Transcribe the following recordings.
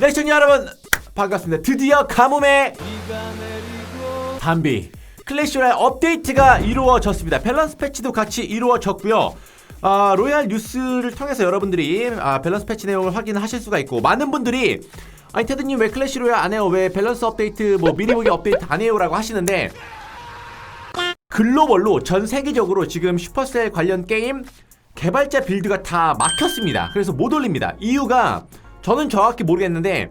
네, 시청자 여러분 반갑습니다. 드디어 가뭄의 담비 클래시로얄 업데이트가 이루어졌습니다. 밸런스 패치도 같이 이루어졌고요. 아, 로얄 뉴스를 통해서 여러분들이 아, 밸런스 패치 내용을 확인하실 수가 있고 많은 분들이 아니 테드님 왜 클래시 로얄 안 해요? 왜 밸런스 업데이트 뭐 미리 보기 업데이트 안 해요?라고 하시는데 글로벌로 전 세계적으로 지금 슈퍼셀 관련 게임 개발자 빌드가 다 막혔습니다. 그래서 못 올립니다. 이유가 저는 정확히 모르겠는데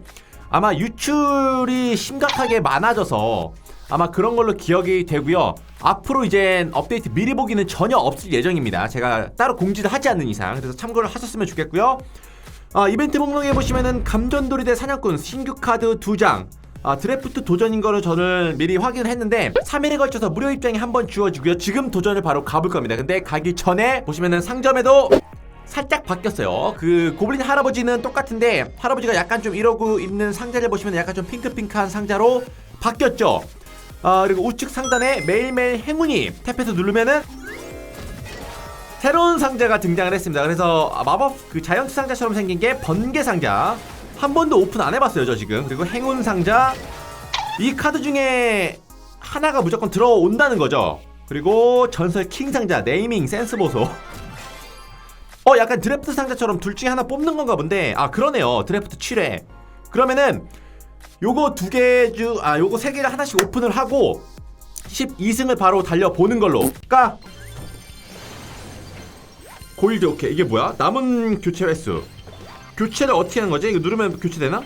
아마 유출이 심각하게 많아져서 아마 그런 걸로 기억이 되고요. 앞으로 이제 업데이트 미리 보기는 전혀 없을 예정입니다. 제가 따로 공지를 하지 않는 이상 그래서 참고를 하셨으면 좋겠고요. 아, 이벤트 목록에 보시면은 감전돌이 대 사냥꾼 신규 카드 2장 아, 드래프트 도전인 거를 저는 미리 확인을 했는데 3일에 걸쳐서 무료 입장이 한 번 주어지고요. 지금 도전을 바로 가볼 겁니다. 근데 가기 전에 보시면은 상점에도 살짝 바뀌었어요. 그 고블린 할아버지는 똑같은데 할아버지가 약간 좀 이러고 있는 상자를 보시면 약간 좀 핑크핑크한 상자로 바뀌었죠. 아, 그리고 우측 상단에 매일매일 행운이 탭해서 누르면은 새로운 상자가 등장을 했습니다. 그래서 아, 마법 그 자이언트 상자처럼 생긴 게 번개 상자. 한 번도 오픈 안 해봤어요, 저 지금. 그리고 행운 상자. 이 카드 중에 하나가 무조건 들어온다는 거죠. 그리고 전설 킹 상자, 네이밍 센스 보소. 어, 약간 드래프트 상자처럼 둘 중에 하나 뽑는 건가 본데. 아, 그러네요. 드래프트 7회. 그러면은 요거 두 개 중, 아, 요거 세 개를 하나씩 오픈을 하고 12승을 바로 달려보는 걸로. 까! 고일드 오케이. 이게 뭐야? 남은 교체 횟수. 교체를 어떻게 하는 거지? 이거 누르면 교체되나?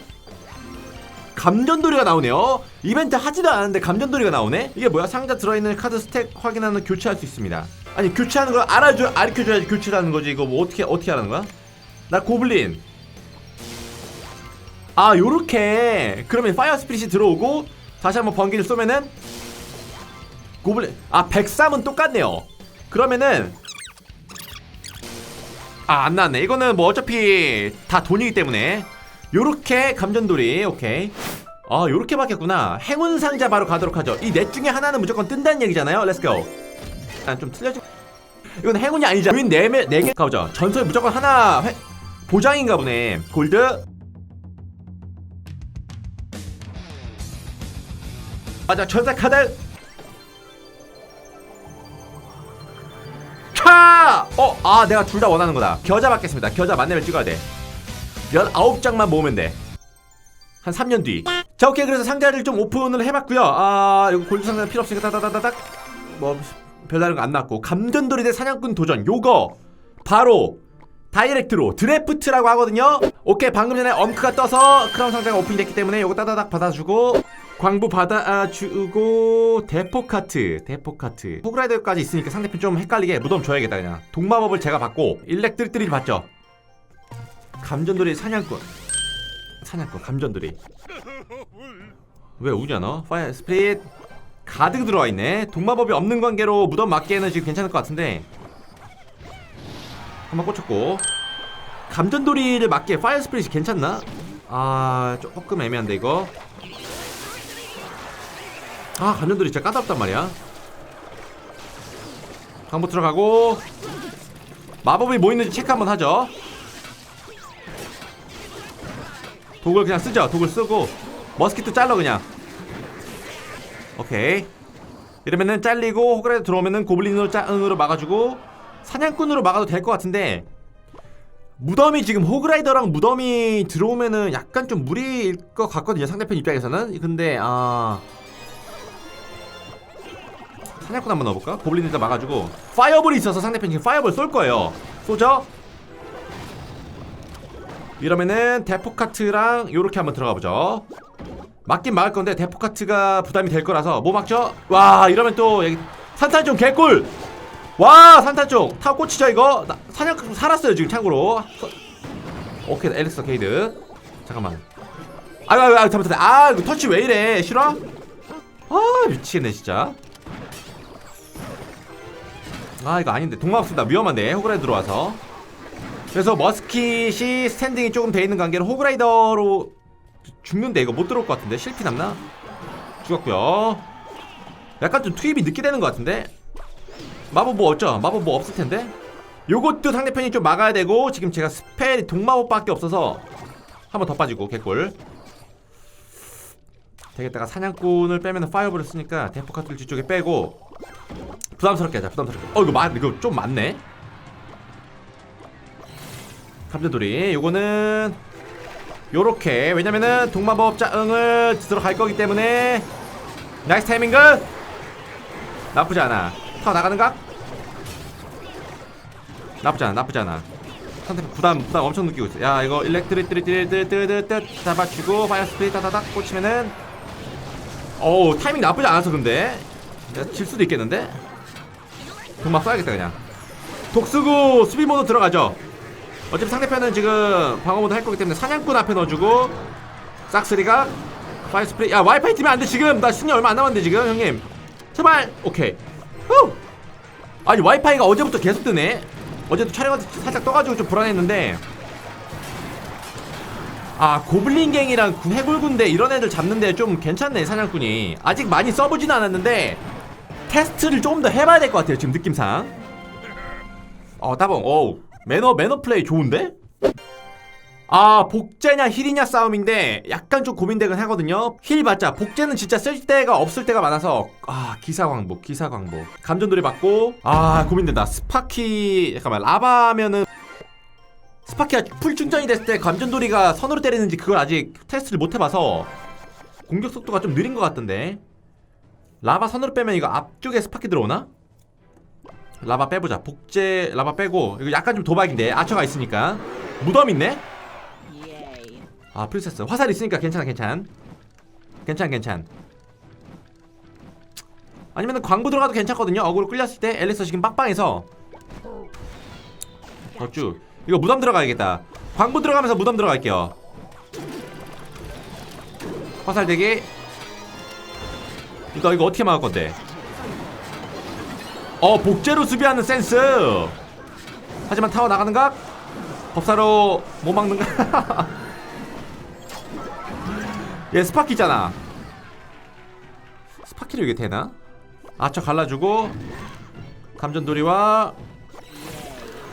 감전돌이가 나오네요. 이벤트 하지도 않았는데 감전돌이가 나오네? 이게 뭐야? 상자 들어있는 카드 스택 확인하는 교체할 수 있습니다. 아니, 교체하는 걸 알아줘, 알려줘야지 교체를 하는 거지. 이거 뭐 어떻게, 어떻게 하는 거야? 나 고블린. 아, 요렇게. 그러면 파이어 스피릿이 들어오고, 다시 한번 번개를 쏘면은, 고블린. 아, 103은 똑같네요. 그러면은, 아, 안 나왔네. 이거는 뭐 어차피 다 돈이기 때문에. 요렇게 감전돌이, 오케이. 아, 요렇게 바뀌었구나. 행운 상자 바로 가도록 하죠. 이 넷 중에 하나는 무조건 뜬다는 얘기잖아요. 렛츠고. 일단 좀 틀려지. 이건 행운이 아니죠. 유인 4개, 4개 가보죠. 전설 무조건 하나 회... 보장인가 보네. 골드. 맞아, 전설 카드. 차! 어, 아, 내가 둘 다 원하는 거다. 겨자 받겠습니다. 겨자 만렙을 찍어야 돼. 19장만 모으면 돼. 한 3년 뒤. 자, 오케이. 그래서 상자를 좀 오픈을 해봤고요. 아, 이거 골드 상자는 필요 없으니까 따다다다닥. 뭐, 별다른 거안 났고. 감전돌이 대 사냥꾼 도전. 요거. 바로. 다이렉트로 드래프트라고 하거든요. 오케이 방금 전에 엄크가 떠서 크라운 상자가 오픈이 됐기 때문에 요거 따다닥 받아주고 광부 받아주고 대포 카트 대포 카트 호그라이더까지 있으니까 상대편 좀 헷갈리게 무덤 줘야겠다 그냥 동마법을 제가 받고 일렉 뜰뜰이 받죠 감전돌이 사냥꾼 사냥꾼 감전돌이 왜 너? 파이어 스프릿 가득 들어와 있네. 동마법이 없는 관계로 무덤 맞기에는 지금 괜찮을 것 같은데. 한번 꽂혔고. 감전돌이를 맞게 파이어 스프릿이 괜찮나? 아 조금 애매한데 이거. 아 감전돌이 진짜 까다롭단 말이야. 강보 들어가고. 마법이 뭐 있는지 체크 한번 하죠. 독을 그냥 쓰죠. 독을 쓰고. 머스키트 잘라 그냥 오케이 이러면은 잘리고 호그라이더 들어오면은 고블린으로 짱으로 막아주고 사냥꾼으로 막아도 될 것 같은데 무덤이 지금 호그라이더랑 무덤이 들어오면은 약간 좀 무리일 것 같거든요 상대편 입장에서는 근데 아 사냥꾼 한번 넣어볼까? 고블린 일단 막아주고 파이어볼이 있어서 상대편 지금 파이어볼 쏠 거예요 쏘죠? 이러면은 데포카트랑 요렇게 한번 들어가 보죠 막긴 막을 건데 데포카트가 부담이 될 거라서 뭐 막죠? 와 이러면 또 여기 산탄종 개꿀! 와 산탄종 타고 꽂히죠 이거? 나, 사냥 살았어요 지금 참고로. 서- 오케이 엘릭서 게이드. 잠깐만. 아유 아유 아유 잘못했다 아 이거 터치 왜 이래? 싫어? 아 미치겠네 진짜. 아 이거 아닌데. 쓴다. 위험한데. 호그라이더 들어와서. 그래서 머스킷이 스탠딩이 조금 돼 있는 관계로 호그라이더로 죽는데 이거 못 들어올 것 같은데? 실피 남나? 죽었고요. 약간 좀 투입이 늦게 되는 것 같은데? 마법 뭐 없죠? 마법 뭐 없을 텐데? 요것도 상대편이 좀 막아야 되고 지금 제가 스펠이 동마법밖에 없어서 한 번 더 빠지고 개꿀. 되겠다가 사냥꾼을 빼면 파이어볼을 쓰니까 대포 카트를 뒤쪽에 빼고 부담스럽게 하자 부담스럽게. 어 이거 많 이거 좀 많네. 감자돌이. 요거는 요렇게. 왜냐면은 동마법자 응을 들어갈 거기 때문에. 나이스 타이밍 은 나쁘지 않아. 타 나가는 각 나쁘지 않아 나쁘지 않아. 상대편 부담 부담 엄청 느끼고 있어. 야 이거 일렉트리트리트리트리트리트 잡아주고 파이어 스피릿 다다닥 꽂히면은. 어우 타이밍 나쁘지 않아서 근데. 야, 질 수도 있겠는데? 동막 써야겠다 그냥. 독수구 수비 모드 들어가죠 어차피 상대편은 지금 방어 모드 할 거기 때문에 사냥꾼 앞에 넣어주고 싹스리가 파이어 스프레이. 야 와이파이 뛰면 안돼 지금. 나 승리 얼마 안 남았는데 지금 형님. 제발. 오케이. 후! 아니 와이파이가 어제부터 계속 뜨네. 어제도 촬영할 때 살짝 떠가지고 좀 불안했는데. 아 고블린갱이랑 구- 해골군대 이런 애들 잡는데 좀 괜찮네 사냥꾼이. 아직 많이 써보진 않았는데 테스트를 조금 더 해봐야 될 것 같아요 지금 느낌상. 어 따봉. 어우 매너 매너 플레이 좋은데? 아 복제냐 힐이냐 싸움인데 약간 좀 고민되긴 하거든요. 힐 받자. 복제는 진짜 쓸 데가 없을 때가 많아서. 아 기사광복 기사광복. 감전돌이 받고. 아 고민된다. 스파키 잠깐만. 라바면은 스파키가 풀 충전이 됐을 때 감전돌이가 선으로 때리는지 그걸 아직 테스트를 못 해봐서 공격 속도가 좀 느린 것 같던데. 라바 선으로 빼면 이거 앞쪽에 스파키 들어오나? 라바 빼보자. 복제 라바 빼고. 이거 약간 좀 도박인데. 아처가 있으니까. 무덤 있네? 아 프린세스. 화살 있으니까 괜찮아 괜찮. 괜찮 괜찮. 아니면 광부 들어가도 괜찮거든요. 어그로 끌렸을 때 앨리스 지금 빡빡해서. 어쭈 이거 무덤 들어가야겠다. 광부 들어가면서 무덤 들어갈게요. 화살 대기 이거 이거 어떻게 막을 건데 어 복제로 수비하는 센스. 하지만 타워 나가는 각? 법사로 못 막는 각? 얘 스파키 있잖아. 스파키를 이게 되나? 아처 갈라주고 감전돌이와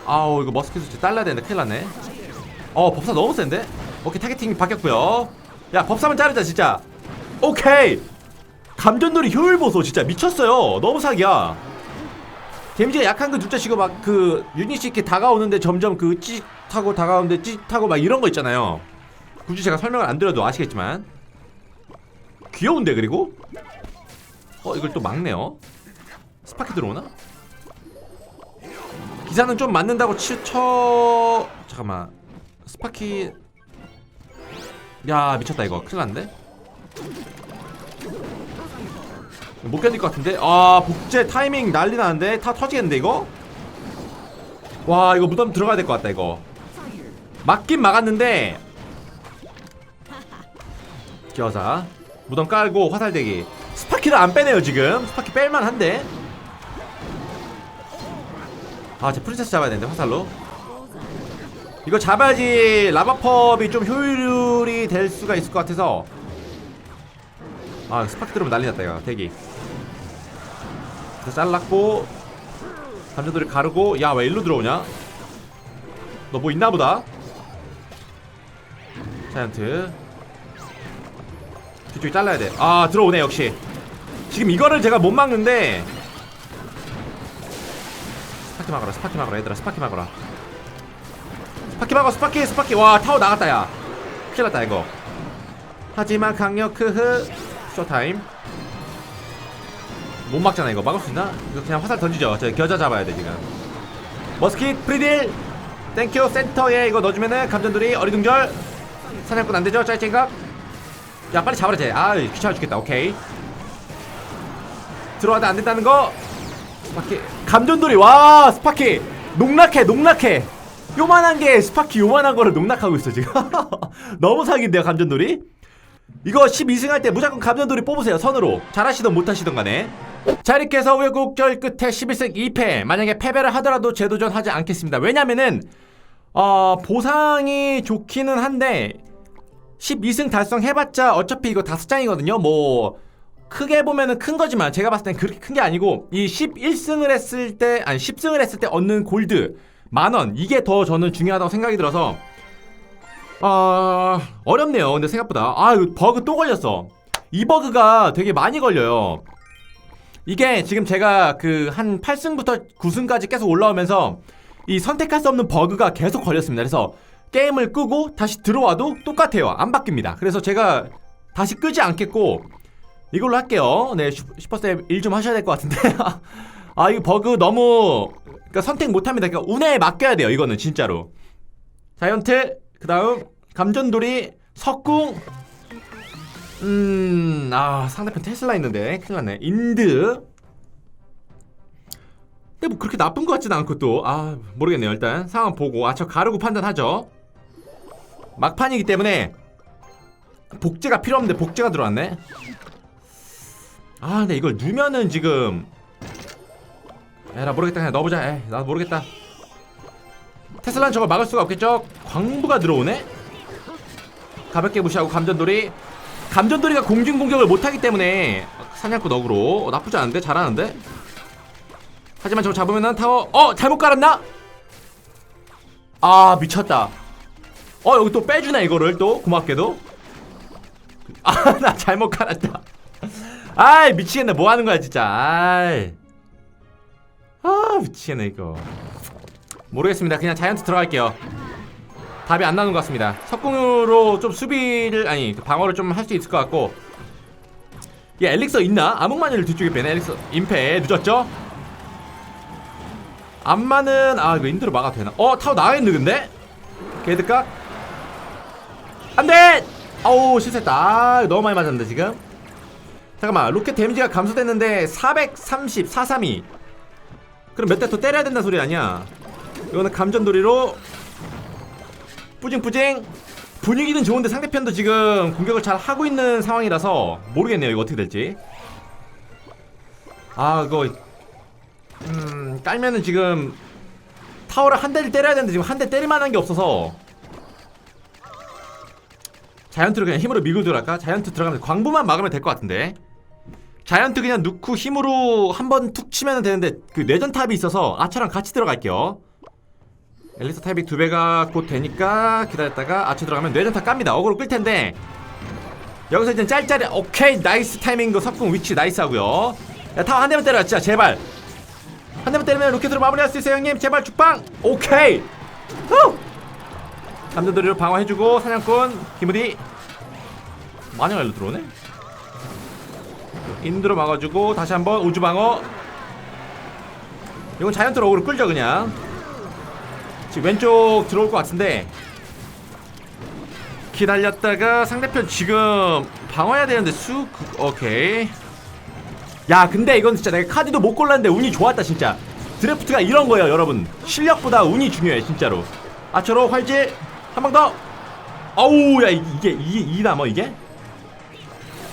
아우 이거 머스킷 수치 딸라야 되는데 큰일 났네. 어 법사 너무 센데? 오케이 타겟팅 바뀌었고요. 야 법사만 자르자 진짜. 오케이! 감전돌이 효율 보소 진짜. 미쳤어요. 너무 사기야 데미지가 약한 그 둘째 치고 막 그 유닛이 이렇게 다가오는데 점점 그 찌릿하고 다가오는데 찌릿하고 막 이런 거 있잖아요. 굳이 제가 설명을 안 드려도 아시겠지만. 귀여운데 그리고? 어 이걸 또 막네요. 스파키 들어오나? 기사는 좀 맞는다고 치, 쳐. 잠깐만. 스파키. 야 미쳤다 이거. 큰일 났는데 못 견딜 것 같은데? 아 복제 타이밍 난리 나는데? 다 터지겠는데 이거? 와 이거 무덤 들어가야 될 것 같다 이거. 막긴 막았는데. 기어사. 무덤 깔고 화살 대기. 스파키를 안 빼네요 지금. 스파키 뺄만한데. 아제 프린세스 잡아야 되는데 화살로. 이거 잡아야지 라바펍이 좀 효율이 될 수가 있을 것 같아서 아 스파키 들어오면 난리 났다 이거. 대기. 잘랐고 감자돌이 가르고 야 왜 일로 들어오냐? 너 뭐 있나보다. 자이언트. 뒤쪽에 잘라야 돼아 들어오네 역시. 지금 이거를 제가 못 막는데. 스파키 막아라 스파키 막아라 얘들아 스파키 막아라. 스파키 막아 스파키 스파키. 와 타워 나갔다 야. 큰일 났다 이거. 하지만 강력 크흐 쇼타임. 못 막잖아 이거. 막을 수 있나? 이거 그냥 화살 던지죠. 저 겨자 잡아야 돼 지금. 머스킷 프리딜! 땡큐 센터에 이거 넣어주면은 감전들이 어리둥절. 사냥꾼 안되죠? 짤짤각? 야 빨리 잡아라 쟤아 귀찮아 죽겠다. 오케이. 들어와도 안된다는 거. 스파키. 감전돌이. 와 스파키. 농락해 농락해. 요만한 게 스파키 요만한 거를 농락하고 있어 지금. 너무 사기인데요 감전돌이 이거 12승 할 때 무조건 감전돌이 뽑으세요 선으로. 잘하시던 못하시던 간에. 자 이렇게 해서 우여곡절 끝에 11승 2패. 만약에 패배를 하더라도 재도전하지 않겠습니다. 왜냐면은 어 보상이 좋기는 한데 12승 달성해봤자 어차피 이거 다섯 장이거든요. 뭐 크게 보면은 큰 거지만 제가 봤을 땐 그렇게 큰 게 아니고 이 11승을 했을 때 아니 10승을 했을 때 얻는 골드 만원. 이게 더 저는 중요하다고 생각이 들어서 어... 어렵네요 근데 생각보다 아 버그 또 걸렸어 이 버그가 되게 많이 걸려요. 이게 지금 제가 그 한 8승부터 9승까지 계속 올라오면서 이 선택할 수 없는 버그가 계속 걸렸습니다. 그래서 게임을 끄고 다시 들어와도 똑같아요. 안 바뀝니다. 그래서 제가 다시 끄지 않겠고 이걸로 할게요. 네, 슈- 슈퍼스텝 일좀 하셔야 될 것 같은데. 아, 이 버그 너무 그러니까 선택 못 합니다. 그러니까 운에 맡겨야 돼요. 이거는 진짜로. 자이언트, 그 다음 감전돌이, 석궁. 음, 아, 상대편 테슬라 있는데 큰일 났네. 인드. 근데 뭐 그렇게 나쁜 것 같지는 않고 또, 아, 모르겠네요. 일단 상황 보고, 아, 저 가르고 판단하죠. 막판이기 때문에 복제가 필요 없는데 복제가 들어왔네. 아, 근데 이걸 누면은 지금, 에라 모르겠다. 그냥 넣어보자. 에이, 나도 모르겠다. 테슬라는 저걸 막을 수가 없겠죠? 광부가 들어오네? 가볍게 무시하고 감전돌이. 감전돌이가 공중 공격을 못하기 때문에 사냥꾼 어그로. 어, 나쁘지 않은데? 잘하는데? 하지만 저거 잡으면은 타워. 어 잘못 깔았나? 아 미쳤다. 어 여기 또 빼주네 이거를 또. 고맙게도. 아 나 잘못 깔았다. 아이 미치겠네. 뭐 하는 거야 진짜. 아이. 아 미치겠네 이거 모르겠습니다 그냥 자이언트 들어갈게요 답이 안 나오는 것 같습니다. 석궁으로 좀 수비를 아니 그 방어를 좀 할 수 있을 것 같고 얘 엘릭서 있나? 암흑마녀를 뒤쪽에 빼네 엘릭서 임페 늦었죠? 암마는 아 이거 인드로 막아도 되나? 어 타워 나가겠는 근데? 게드까? 안돼! 아우 실수했다 아 너무 많이 맞았는데 지금 잠깐만 로켓 데미지가 감소됐는데 430 432 그럼 몇 대 더 때려야 된다 소리 아니야 이거는 감전돌이로 뿌징뿌징. 분위기는 좋은데 상대편도 지금 공격을 잘 하고 있는 상황이라서 모르겠네요. 이거 어떻게 될지. 아 그거 음 깔면은 지금 타워를 한 대를 때려야 되는데 지금 한 대 때릴 만한 게 없어서. 자이언트를 그냥 힘으로 밀고 들어갈까? 자이언트 들어가면 광부만 막으면 될 것 같은데. 자이언트 그냥 넣고 힘으로 한 번 툭 치면 되는데 그 뇌전탑이 있어서 아처랑 같이 들어갈게요 엘리스 타이빅 두 배가 곧 되니까 기다렸다가 아치 들어가면 뇌전타 깝니다. 어그로 끌 텐데. 여기서 이제 짤짤이 오케이 나이스 타이밍 그 석궁 위치 나이스 하고요. 야 타워 한 대만 때려 진짜 제발. 한 대만 때리면 로켓으로 마무리할 수 있어요 형님. 제발 죽방. 오케이. 후! 감전돌이로 방어해주고 사냥꾼 기무디. 마녀가 일로 들어오네? 인드로 막아주고 다시 한번 우주 방어. 이건 자이언트로 어그로 끌죠 그냥 지금 왼쪽 들어올 것 같은데 기다렸다가 상대편 지금 방어해야 되는데 쑥 오케이. 야 근데 이건 진짜 내가 카드도 못 골랐는데 운이 좋았다 진짜. 드래프트가 이런 거예요 여러분. 실력보다 운이 중요해 진짜로. 아처로 활질 한 방 더. 어우 야 이- 이게 이게 이 남어 이게?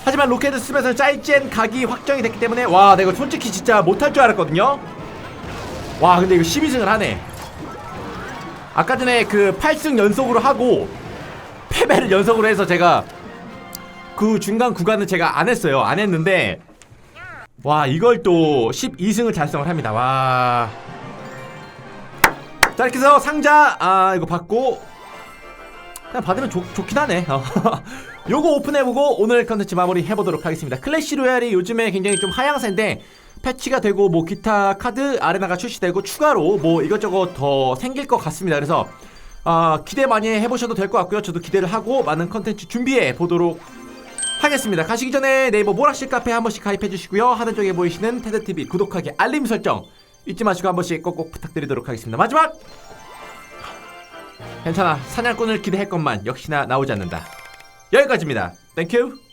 하지만 로켓 쓰면서 짤젠 각이 확정이 됐기 때문에 와 내가 솔직히 진짜 못할 줄 알았거든요? 와 근데 이거 12승을 하네 아까 전에 그 8승 연속으로 하고 패배를 연속으로 해서 제가 그 중간 구간은 제가 안 했어요. 안 했는데 와 이걸 또 12승을 달성을 합니다. 와. 자 이렇게 해서 상자 아 이거 받고 그냥 받으면 좋, 좋긴 하네. 어. 요거 오픈해보고 오늘 컨텐츠 마무리 해보도록 하겠습니다. 클래시 로얄이 요즘에 굉장히 좀 하향세인데 패치가 되고 뭐 기타 카드 아레나가 출시되고 추가로 뭐 이것저것 더 생길 것 같습니다. 그래서 아, 기대 많이 해보셔도 될 것 같고요. 저도 기대를 하고 많은 컨텐츠 준비해 보도록 하겠습니다. 가시기 전에 네이버 모락실 카페 한 번씩 가입해 주시고요. 하단 쪽에 보이시는 테드TV 구독하기 알림 설정 잊지 마시고 한 번씩 꼭꼭 부탁드리도록 하겠습니다. 마지막! 괜찮아. 사냥꾼을 기대했건만 역시나 나오지 않는다. 여기까지입니다. 땡큐!